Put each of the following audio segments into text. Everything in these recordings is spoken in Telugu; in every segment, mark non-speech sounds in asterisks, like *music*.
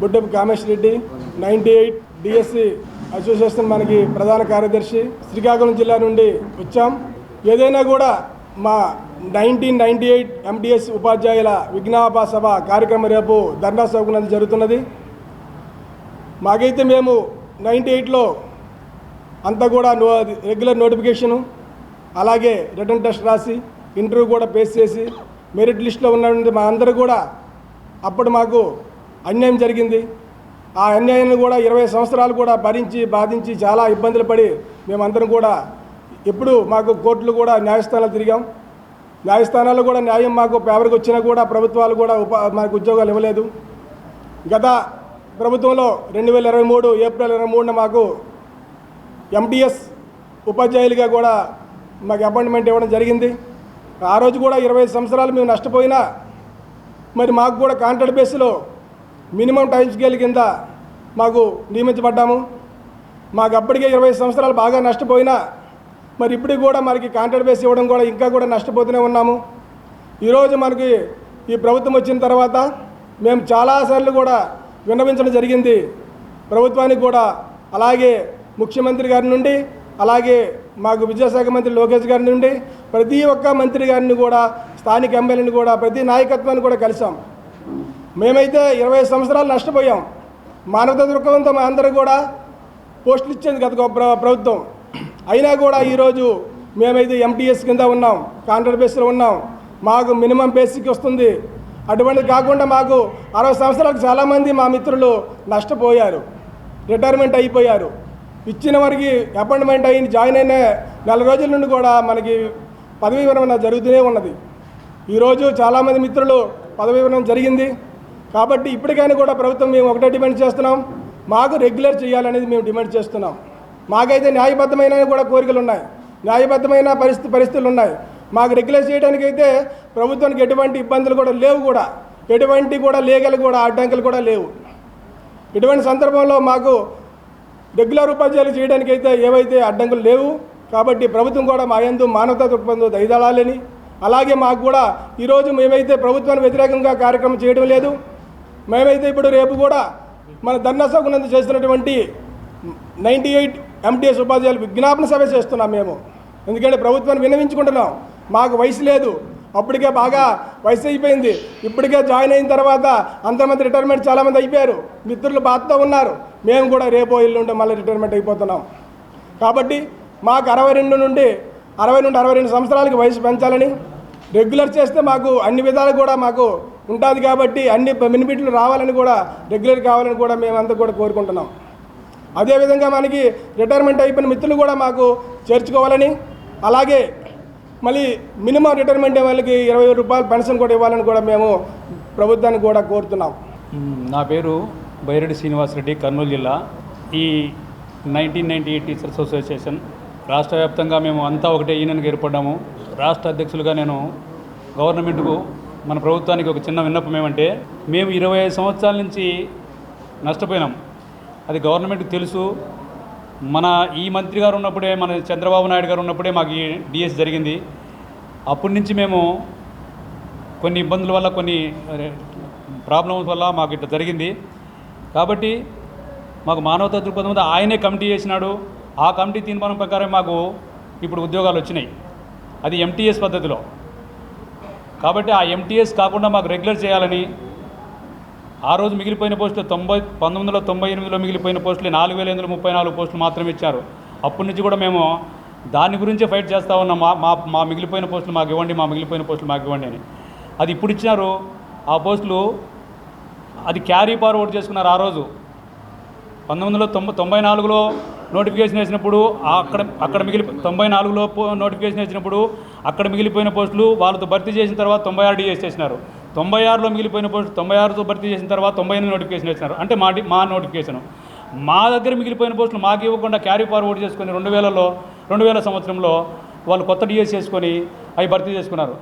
Buddapu Kamesh Reddy ninety eight DSC association మనకి ప్రధాన కార్యదర్శి. శ్రీకాకుళం జిల్లా నుండి వచ్చాం. ఏదైనా కూడా మా నైన్టీన్ నైంటీ ఎయిట్ ఎండిఎస్ ఉపాధ్యాయుల విజ్ఞాప సభ కార్యక్రమం రేపు ధర్నా సౌకర్యం జరుగుతున్నది. మాకైతే మేము నైంటీ ఎయిట్లో అంతా కూడా నో రెగ్యులర్ నోటిఫికేషను అలాగే రిటర్న్ టెస్ట్ రాసి ఇంటర్వ్యూ కూడా పేస్ చేసి మెరిట్ లిస్ట్లో ఉన్నటువంటి మా అందరూ కూడా అప్పుడు మాకు అన్యాయం జరిగింది. ఆ అన్యాయాన్ని కూడా ఇరవై సంవత్సరాలు కూడా భరించి బాధించి చాలా ఇబ్బందులు పడి మేమందరం కూడా ఎప్పుడు మాకు కోర్టులు కూడా న్యాయస్థానాలు తిరిగాం. న్యాయస్థానాల్లో కూడా న్యాయం మాకు పేపర్కి వచ్చినా కూడా ప్రభుత్వాలు కూడా ఉపా మాకు ఉద్యోగాలు ఇవ్వలేదు. గత ప్రభుత్వంలో రెండు వేల ఇరవై మూడు ఏప్రిల్ ఇరవై మూడున మాకు ఎంటీఎస్ ఉపాధ్యాయులుగా కూడా మాకు అపాయింట్మెంట్ ఇవ్వడం జరిగింది. ఆ రోజు కూడా ఇరవై సంవత్సరాలు మేము నష్టపోయినా మరి మాకు కూడా కాంట్రాక్ట్ బేస్లో మినిమం టైం స్కేల్ కింద మాకు నియమించబడ్డాము. మాకు అప్పటికే ఇరవై సంవత్సరాలు బాగా నష్టపోయినా మరి ఇప్పటికి కూడా మనకి కాంట్రాక్ట్ బేస్ ఇవ్వడం కూడా ఇంకా కూడా నష్టపోతూనే ఉన్నాము. ఈరోజు మనకి ఈ ప్రభుత్వం వచ్చిన తర్వాత మేము చాలాసార్లు కూడా విన్నవించడం జరిగింది. ప్రభుత్వానికి కూడా అలాగే ముఖ్యమంత్రి గారి నుండి అలాగే మాకు విద్యాశాఖ మంత్రి లోకేష్ గారి నుండి ప్రతి ఒక్క మంత్రి గారిని కూడా స్థానిక ఎమ్మెల్యేని కూడా ప్రతి నాయకత్వాన్ని కూడా కలిసాం మేమైతే ఇరవై సంవత్సరాలు నష్టపోయాం. మానవత దృక్పథంతో మా అందరూ కూడా పోస్టులు ఇచ్చింది గత ప్రభుత్వం అయినా కూడా ఈరోజు మేమైతే ఎంటీఎస్ కింద ఉన్నాం కాంట్రాక్ట్ బేస్లో ఉన్నాం. మాకు మినిమం బేసిక్ వస్తుంది. అటువంటిది కాకుండా మాకు అరవై సంవత్సరాలకు చాలామంది మా మిత్రులు నష్టపోయారు. రిటైర్మెంట్ అయిపోయారు. ఇచ్చిన వారికి అపాయింట్మెంట్ అయిన జాయిన్ అయిన నెల రోజుల నుండి కూడా మనకి పదవీ విరమణ జరుగుతూనే ఉన్నది. ఈరోజు చాలామంది మిత్రులు పదవీ విరమణ జరిగింది. కాబట్టి ఇప్పటికైనా కూడా ప్రభుత్వం మేము ఒకటే డిమాండ్ చేస్తున్నాం. మాకు రెగ్యులర్ చేయాలనేది మేము డిమాండ్ చేస్తున్నాం. మాకైతే న్యాయబద్ధమైన కూడా కోరికలు ఉన్నాయి న్యాయబద్ధమైన పరిస్థితి పరిస్థితులు ఉన్నాయి మాకు రెగ్యులర్ చేయడానికైతే ప్రభుత్వానికి ఎటువంటి ఇబ్బందులు కూడా లేవు కూడా. ఎటువంటి కూడా లీగల్ కూడా అడ్డంకులు కూడా లేవు. ఇటువంటి సందర్భంలో మాకు రెగ్యులర్ ఉపాధ్యాయులు చేయడానికైతే ఏవైతే అడ్డంకులు లేవు కాబట్టి ప్రభుత్వం కూడా మా ఎందు మానవతా దృక్పథంతో దయదళాలని అలాగే మాకు కూడా ఈరోజు మేమైతే ప్రభుత్వానికి వ్యతిరేకంగా కార్యక్రమం చేయడం లేదు. మేమైతే ఇప్పుడు రేపు కూడా మన ధర్నా సభనందు చేస్తున్నటువంటి నైంటీ ఎయిట్ ఎంటీఎస్ ఉపాధ్యాయులు విజ్ఞాపన సభ చేస్తున్నాం మేము. ఎందుకంటే ప్రభుత్వాన్ని విన్నవించుకుంటున్నాం. మాకు వయసు లేదు. అప్పటికే బాగా వయసు అయిపోయింది. ఇప్పటికే జాయిన్ అయిన తర్వాత అంతమంది రిటైర్మెంట్ చాలామంది అయిపోయారు. మిత్రులు బాధతో ఉన్నారు. మేము కూడా రేపో ఎల్లుండి మళ్ళీ రిటైర్మెంట్ అయిపోతున్నాం. కాబట్టి మాకు అరవై రెండు నుండి అరవై నుండి అరవై రెండు సంవత్సరాలకి వయసు పెంచాలని రెగ్యులర్ చేస్తే మాకు అన్ని విధాలు కూడా మాకు ఉంటుంది కాబట్టి అన్ని బెనిఫిట్లు రావాలని కూడా రెగ్యులర్ కావాలని కూడా మేమంతా కూడా కోరుకుంటున్నాం. అదేవిధంగా మనకి రిటైర్మెంట్ అయిపోయిన మిత్రులు కూడా మాకు చేర్చుకోవాలని అలాగే మళ్ళీ మినిమం రిటైర్మెంట్ వాళ్ళకి ఇరవై రూపాయలు పెన్షన్ కూడా ఇవ్వాలని కూడా మేము ప్రభుత్వాన్ని కూడా కోరుతున్నాం. నా పేరు బైరెడ్డి శ్రీనివాసరెడ్డి కర్నూలు జిల్లా. ఈ nineteen ninety eight teachers association రాష్ట్ర వ్యాప్తంగా మేము అంతా ఒకటే యూనియన్కి ఏర్పడ్డాము. రాష్ట్ర అధ్యక్షులుగా నేను గవర్నమెంట్కు మన ప్రభుత్వానికి ఒక చిన్న విన్నపం ఏమంటే మేము ఇరవై ఐదు సంవత్సరాల నుంచి నష్టపోయినాం. అది గవర్నమెంట్కి తెలుసు. మన ఈ మంత్రి గారు ఉన్నప్పుడే మన చంద్రబాబు నాయుడు గారు ఉన్నప్పుడే మాకు ఈ డిఎస్ జరిగింది. అప్పటి నుంచి మేము కొన్ని ఇబ్బందుల వల్ల కొన్ని ప్రాబ్లమ్స్ వల్ల మాకు ఇట్లా జరిగింది. కాబట్టి మాకు మానవతా దృక్పథం మీద ఆయనే కమిటీ చేసినాడు. ఆ కమిటీ తీర్మానం ప్రకారం మాకు ఇప్పుడు ఉద్యోగాలు వచ్చినాయి. అది ఎంటీఎస్ పద్ధతిలో. కాబట్టి ఆ ఎంటీఎస్ కాకుండా మాకు రెగ్యులర్ చేయాలని ఆ రోజు మిగిలిపోయిన పోస్టులు తొంభై పంతొమ్మిది వందల తొంభై ఎనిమిదిలో మిగిలిపోయిన పోస్టులు నాలుగు వేల ఎనిమిది వందల ముప్పై నాలుగు పోస్టులు మాత్రమే ఇచ్చారు. అప్పటి నుంచి కూడా మేము దాని గురించే ఫైట్ చేస్తూ ఉన్నాం. మా మా మా మిగిలిపోయిన పోస్టులు మాకు ఇవ్వండి మా మిగిలిపోయిన పోస్టులు మాకు ఇవ్వండి అని. అది ఇప్పుడు ఇచ్చినారు. ఆ పోస్టులు అది క్యారీ ఫార్వర్డ్ చేసుకున్నారు ఆ రోజు. పంతొమ్మిది వందల తొంభై తొంభై నాలుగులో నోటిఫికేషన్ వేసినప్పుడు అక్కడ అక్కడ మిగిలి తొంభై నాలుగులో నోటిఫికేషన్ వేసినప్పుడు అక్కడ మిగిలిపోయిన పోస్టులు వాళ్ళతో భర్తీ చేసిన తర్వాత తొంభై ఆరు డిఎస్ చేసినారు తొంభై ఆరులో మిగిలిపోయిన పోస్టులు తొంభై ఆరుతో భర్తీ చేసిన తర్వాత తొంభై ఎనిమిది నోటిఫికేషన్ వేసినారు. అంటే మా మా నోటిఫికేషన్. మా దగ్గర మిగిలిపోయిన పోస్టులు మాకు ఇవ్వకుండా క్యారీ ఫార్వర్డ్ చేసుకొని రెండు వేలలో రెండు వేల సంవత్సరంలో వాళ్ళు కొత్త డిఎస్ చేసుకొని అవి భర్తీ చేసుకున్నారు.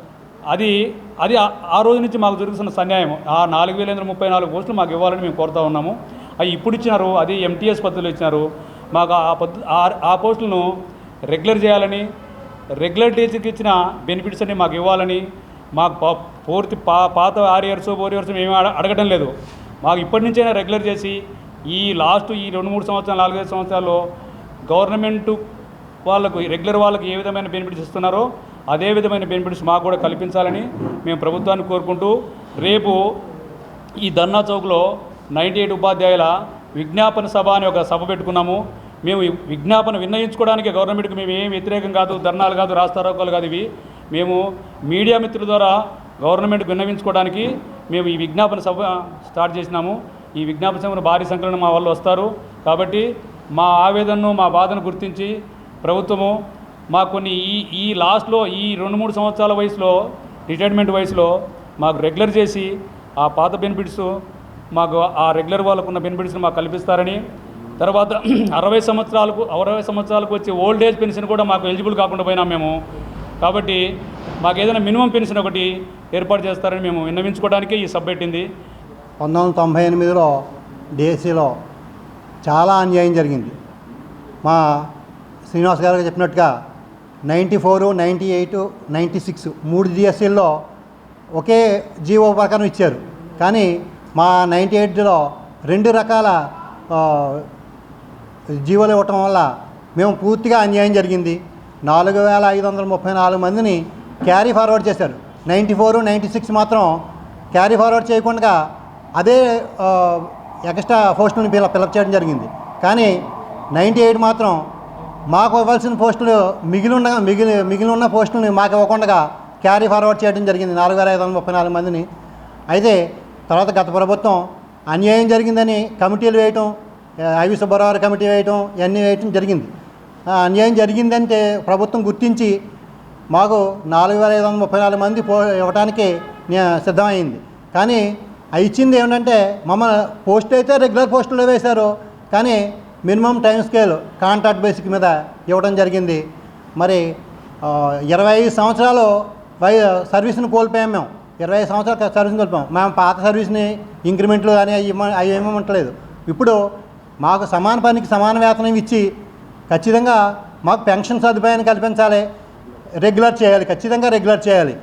అది అది ఆ- ఆ రోజు నుంచి మాకు జరుగుతున్న సన్యాయం. ఆ నాలుగు వేల ఎనిమిది ముప్పై నాలుగు పోస్టులు మాకు ఇవ్వాలని మేము కోరుతా ఉన్నాము. అవి ఇప్పుడు ఇచ్చినారు అది ఎంటీఎస్ పద్ధతిలో ఇచ్చినారు. మాకు ఆ పద్ధతి ఆ- ఆ పోస్టులను రెగ్యులర్ చేయాలని రెగ్యులర్ టీచర్కి ఇచ్చిన బెనిఫిట్స్ అన్ని మాకు ఇవ్వాలని మాకు పూర్తి పా పాత ఆరు ఇయర్స్ ఫోర్ ఇయర్స్ మేము అడగడం లేదు. మాకు ఇప్పటి నుంచైనా రెగ్యులర్ చేసి ఈ లాస్ట్ ఈ రెండు మూడు సంవత్సరాలు నాలుగైదు సంవత్సరాల్లో గవర్నమెంట్ వాళ్ళకు రెగ్యులర్ వాళ్ళకి ఏ విధమైన బెనిఫిట్స్ ఇస్తున్నారో అదే విధమైన బెనిఫిట్స్ మాకు కూడా కల్పించాలని మేము ప్రభుత్వాన్ని కోరుకుంటూ రేపు ఈ ధర్నా చౌక్లో నైంటీ ఎయిట్ ఉపాధ్యాయుల విజ్ఞాపన సభ అని ఒక సభ పెట్టుకున్నాము. మేము ఈ విజ్ఞాపన విన్నయించుకోవడానికి గవర్నమెంట్కి మేము ఏం వ్యతిరేకం కాదు ధర్నాలు కాదు రాస్తారోకాలు కాదు ఇవి. మేము మీడియా మిత్రుల ద్వారా గవర్నమెంట్కి విన్నవించుకోవడానికి మేము ఈ విజ్ఞాపన సభ స్టార్ట్ చేసినాము. ఈ విజ్ఞాపన సభను భారీ సంఖ్యలో మా వాళ్ళు వస్తారు. కాబట్టి మా ఆవేదనను మా బాధను గుర్తించి ప్రభుత్వము మా కొన్ని ఈ ఈ లాస్ట్లో ఈ రెండు మూడు సంవత్సరాల వయసులో రిటైర్మెంట్ వయసులో మాకు రెగ్యులర్ చేసి ఆ పాత బెనిఫిట్స్ మాకు ఆ రెగ్యులర్ వాళ్ళకు ఉన్న బెనిఫిట్స్ని మాకు కల్పిస్తారని. తర్వాత *clears throat* అరవై సంవత్సరాలకు అరవై సంవత్సరాలకు వచ్చే ఓల్డ్ ఏజ్ పెన్షన్ కూడా మాకు ఎలిజిబుల్ కాకుండా పోయినాం మేము. కాబట్టి మాకు ఏదైనా మినిమం పెన్షన్ ఒకటి ఏర్పాటు చేస్తారని మేము విన్నవించుకోవడానికి ఈ సబ్ పెట్టింది. పంతొమ్మిది వందల తొంభై ఎనిమిదిలో డిఎస్సిలో చాలా అన్యాయం జరిగింది. మా శ్రీనివాస్ గారు చెప్పినట్టుగా ninety four ninety eight ninety six మూడు డిఎస్సీల్లో ఒకే జీవో ప్రకారం ఇచ్చారు. కానీ మా నైంటీ ఎయిట్లో రెండు రకాల జీవోలు ఇవ్వటం వల్ల మేము పూర్తిగా అన్యాయం జరిగింది. నాలుగు వేల ఐదు వందల ముప్పై నాలుగు మందిని క్యారీ ఫార్వర్డ్ చేశారు. నైంటీ ఫోర్ నైంటీ సిక్స్ మాత్రం క్యారీ ఫార్వర్డ్ చేయకుండా అదే ఎక్స్ట్రా పోస్టులను పిల్ల ఫిలప్ చేయడం జరిగింది. కానీ నైంటీ ఎయిట్ మాత్రం మాకు ఇవ్వాల్సిన పోస్టులు మిగిలి ఉండగా మిగిలి మిగిలి ఉన్న పోస్టులను మాకు ఇవ్వకుండా క్యారీ ఫార్వర్డ్ చేయడం జరిగింది. నాలుగు వేల ఐదు వందల ముప్పై నాలుగు మందిని. అయితే తర్వాత గత ప్రభుత్వం అన్యాయం జరిగిందని కమిటీలు వేయటం ఐవి సుబ్బారావు కమిటీ వేయటం ఇవన్నీ వేయటం జరిగింది. ఆ అన్యాయం జరిగిందంటే ప్రభుత్వం గుర్తించి మాకు నాలుగు వేల ఐదు వందల ముప్పై నాలుగు మంది పో ఇవ్వడానికి సిద్ధమైంది. కానీ అవి ఇచ్చింది ఏమిటంటే మమ్మల్ని పోస్ట్ అయితే రెగ్యులర్ పోస్టులో వేశారు కానీ minimum time scale contract basic మీద ఇవ్వడం జరిగింది. మరి ఇరవై ఐదు సంవత్సరాలు వై సర్వీస్ని కోల్పోయాం మేము. ఇరవై సంవత్సరాలు సర్వీస్ కలిపాం మేము పాత సర్వీస్ని ఇంక్రిమెంట్లు కానీ అవి ఇమ్మ అవి ఏమమంటలేదు. ఇప్పుడు మాకు సమాన పనికి సమాన వేతనం ఇచ్చి ఖచ్చితంగా మాకు పెన్షన్ సదుపాయాన్ని కల్పించాలి. రెగ్యులర్ చేయాలి. ఖచ్చితంగా రెగ్యులర్ చేయాలి.